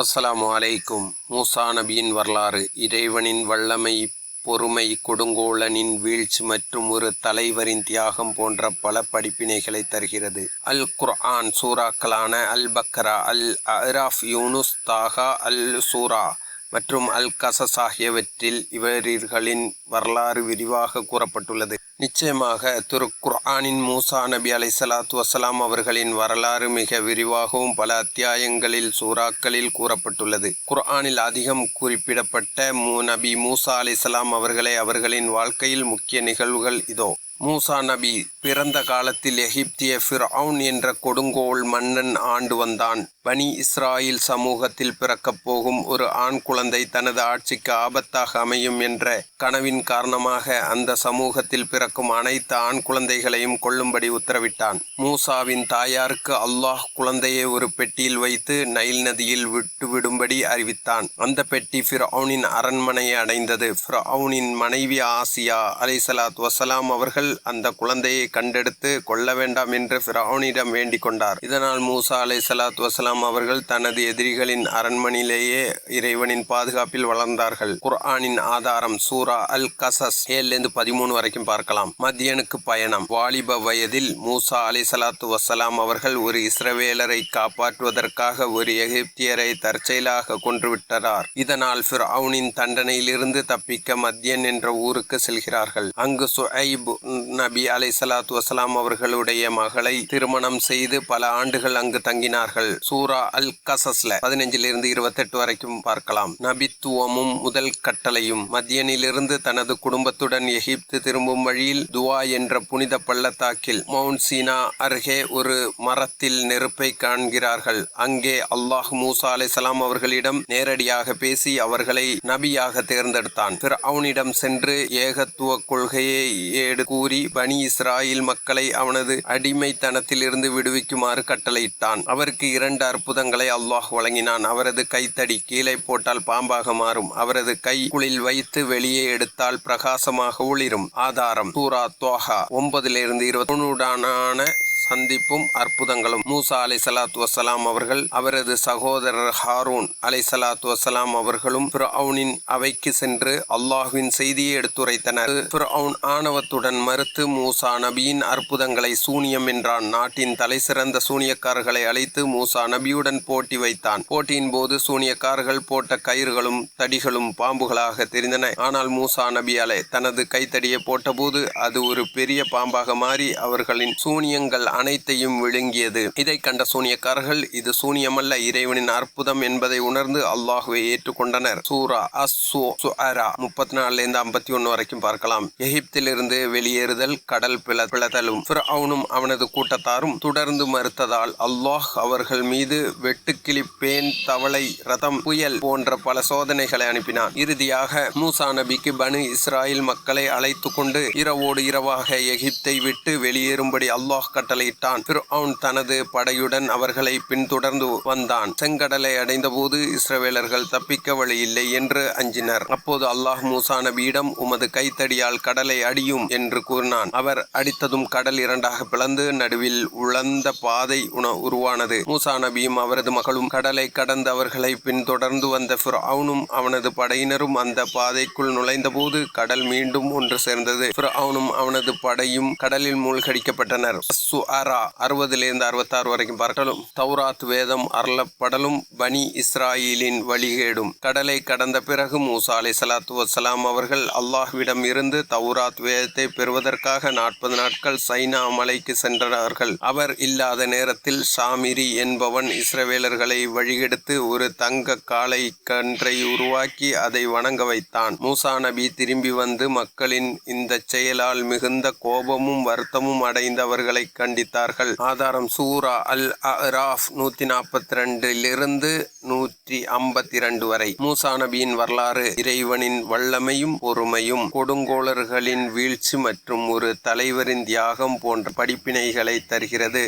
அஸ்லாம் அலைக்கும். மூசா நபியின் வரலாறு இறைவனின் வல்லமை பொறுமை கொடுங்கோலனின் வீழ்ச்சி மற்றும் ஒரு தலைவரின் தியாகம் போன்ற பல படிப்பினைகளை தருகிறது. அல் குர்ஆன் சூறாக்களான அல் பக்ரா அல் அராஃப் யூனுஸ் தாகா அல் சூரா மற்றும் அல் கசஸ் ஆகியவற்றில் இவரிகளின் வரலாறு விரிவாக கூறப்பட்டுள்ளது. நிச்சயமாக திரு குர்ஆனின் மூசா நபி அலை சலாத்து வசலாம் அவர்களின் வரலாறு மிக விரிவாகவும் பல அத்தியாயங்களில் சூறாக்களில் கூறப்பட்டுள்ளது. குர்ஆனில் அதிகம் குறிப்பிடப்பட்ட மூ நபி மூசா அலைசலாம் அவர்களை அவர்களின் வாழ்க்கையில் முக்கிய நிகழ்வுகள் இதோ. மூசா நபி பிறந்த காலத்தில் எகிப்திய ஃபிர்அவுன் என்ற கொடுங்கோல் மன்னன் ஆண்டு வந்தான். பனி இஸ்ராயில் சமூகத்தில் பிறக்கப் போகும் ஒரு ஆண் குழந்தை தனது ஆட்சிக்கு ஆபத்தாக அமையும் என்ற கனவின் காரணமாக அந்த சமூகத்தில் பிறக்கும் அனைத்து ஆண் குழந்தைகளையும் கொல்லும்படி உத்தரவிட்டான். மூசாவின் தாயாருக்கு அல்லாஹ் குழந்தையை ஒரு பெட்டியில் வைத்து நைல் நதியில் விட்டுவிடும்படி அறிவித்தான். அந்த பெட்டி ஃபிர்அவுனின் அரண்மனையை அடைந்தது. ஃபிர்அவுனின் மனைவி ஆசியா அலைசலாத் வசலாம் அவர்கள் அந்த குழந்தையை கண்டெடுத்து கொல்ல வேண்டாம் என்று ஃபிரௌனிடம் வேண்டிக் கொண்டார். இதனால் மூசா அலை சலாத் வசலாம் அவர்கள் தனது எதிரிகளின் அரண்மனையிலேயே இறைவனின் பாதுகாப்பில் வளர்ந்தார்கள். குர்ஆனின் ஆதாரம் சூரா அல் கசஸ் ஏழுலேருந்து பதிமூணு வரைக்கும் பார்க்கலாம். மத்தியனுக்கு பயணம். வாலிப வயதில் மூசா அலை சலாத்து வசலாம் அவர்கள் ஒரு இஸ்ரவேலரை காப்பாற்றுவதற்காக ஒரு எகிப்தியரை தற்செயலாக கொன்றுவிட்டார் இதனால் ஃபிரௌனின் தண்டனையிலிருந்து தப்பிக்க மத்தியன் என்ற ஊருக்கு செல்கிறார்கள். அங்கு சுஐப் நபி அலை சலாத்து வசலாம் அவர்களுடைய மகளை திருமணம் செய்து பல ஆண்டுகள் அங்கு தங்கினார்கள். சூரா அல் கசஸ்ல பதினஞ்சிலிருந்து இருபத்தெட்டு வரைக்கும் பார்க்கலாம். நபித்துவமும் முதல் கட்டளையும் மத்தியனிலிருந்து தனது குடும்பத்துடன் எகிப்து திரும்பும் வழியில் துவா என்ற புனித பள்ளத்தாக்கில் மவுண்ட் சீனா அருகே ஒரு மரத்தில் நெருப்பை காண்கிறார்கள். அங்கே அல்லாஹ் மூசா அலை சலாம் அவர்களிடம் நேரடியாக பேசி அவர்களை நபியாக தேர்ந்தெடுத்தான். பிற அவனிடம் சென்று ஏகத்துவ கொள்கையை ஏடு கூறி பனி இஸ்ராயில் மக்களை அவனது அடிமைத்தனத்திலிருந்து விடுவிக்குமாறு கட்டளையிட்டான். அவருக்கு இரண்டு அற்புதங்களை அல்லாஹ் வழங்கினான். அவரது கைத்தடி கீழே போட்டால் பாம்பாக மாறும். அவரது கை குளில் வைத்து வெளியே எடுத்தால் பிரகாசமாக ஒளிரும் ஆதாரம் சூரா தோஹா ஒன்பதிலிருந்து இருபத்தி சந்திப்பும் அற்புதங்களும். மூசா அலை சலாத்து வசலாம் அவர்கள் அவரது சகோதரர் ஹாரூன் அலை சலாத் வசலாம் அவர்களும் பிரவுனின் அவைக்கு சென்று அல்லாஹுவின் செய்தியை எடுத்துரைத்தனர். பிரவுன் ஆணவத்துடன் மறுத்து மூசா நபியின் அற்புதங்களை சூனியம் என்றான். நாட்டின் தலை சிறந்த சூனியக்காரர்களை அழைத்து மூசா நபியுடன் போட்டி வைத்தான். போட்டியின் போது சூனியக்காரர்கள் போட்ட கயிறுகளும் தடிகளும் பாம்புகளாக தெரிந்தன. ஆனால் மூசா நபி அலை தனது கைத்தடியை போட்டபோது அது ஒரு பெரிய பாம்பாக மாறி அவர்களின் சூனியங்கள் அனைத்தையும் விழுங்கியது. இதை கண்ட சூனியக்காரர்கள் இது சூனியமல்ல இறைவனின் அற்புதம் என்பதை உணர்ந்து அல்லாஹுவை ஏற்றுக்கொண்டனர். சூரா அஸ்ஸு முப்பத்தி நாலுல இருந்து ஐம்பத்தி ஒன்னு வரைக்கும் பார்க்கலாம். எகிப்திலிருந்து வெளியேறுதல் கடல் பிள பிளதலும் அவனும் அவனது கூட்டத்தாரும் தொடர்ந்து மறுத்ததால் அல்லாஹ் அவர்கள் மீது வெட்டுக்கிளி பேன் தவளை ரதம் புயல் போன்ற பல சோதனைகளை அனுப்பினான். இறுதியாக மூசா நபிக்கு பனு இஸ்ராயில் மக்களை அழைத்து கொண்டு இரவோடு இரவாக எகிப்தை விட்டு வெளியேறும்படி அல்லாஹ் கட்டளை கட்டளையிட்டான் ஃபிர்அவுன் தனது படையுடன் அவர்களை பின்தொடர்ந்து வந்தான். செங்கடலை அடைந்தபோது இஸ்ரவேலர்கள் தப்பிக்க வழியில்லை என்று அஞ்சினர். அப்போது அல்லாஹ் மூசா நபியிடம் உமது கைத்தடியால் கடலை அடியும் என்று கூறினான். அவர் அடித்ததும் கடல் இரண்டாக பிளந்து நடுவில் உழந்த பாதை உண உருவானது. மூசா நபியும் அவரது மகளும் கடலை கடந்து அவர்களை பின்தொடர்ந்து வந்த அவனும் அவனது படையினரும் அந்த பாதைக்குள் நுழைந்தபோது கடல் மீண்டும் ஒன்று சேர்ந்தது. அவனும் அவனது படையும் கடலில் மூழ்கடிக்கப்பட்டனர். அரா அறுபதுலேருந்து அறுபத்தாறு வரைக்கும் பார்க்கலும் தௌராத் வேதம் அருளப்படலும் பனி இஸ்ராயிலின் வழிகேடும். கடலை கடந்த பிறகு மூசா அலை சலாத்து வசலாம் அவர்கள் அல்லாஹ்விடம் இருந்து தௌராத் வேதத்தை பெறுவதற்காக நாற்பது நாட்கள் சைனா மலைக்கு சென்றார்கள். அவர் இல்லாத நேரத்தில் ஷாமிரி என்பவன் இஸ்ரவேலர்களை வழிகெடுத்து ஒரு தங்க காளை கன்றை உருவாக்கி அதை வணங்க வைத்தான். மூசா நபி திரும்பி வந்து மக்களின் இந்த செயலால் மிகுந்த கோபமும் வருத்தமும் அடைந்தவர்களை கண்டித்தார்கள் ஆதாரம் சூரா அல் அராஃப் நூத்தி நாற்பத்தி ரெண்டிலிருந்து நூற்றி ஐம்பத்தி இரண்டு வரை. மூசா நபியின் வரலாறு இறைவனின் வல்லமையும் பொறுமையும் கொடுங்கோளர்களின் வீழ்ச்சி மற்றும் ஒரு தலைவரின் தியாகம் போன்ற படிப்பினைகளை தருகிறது.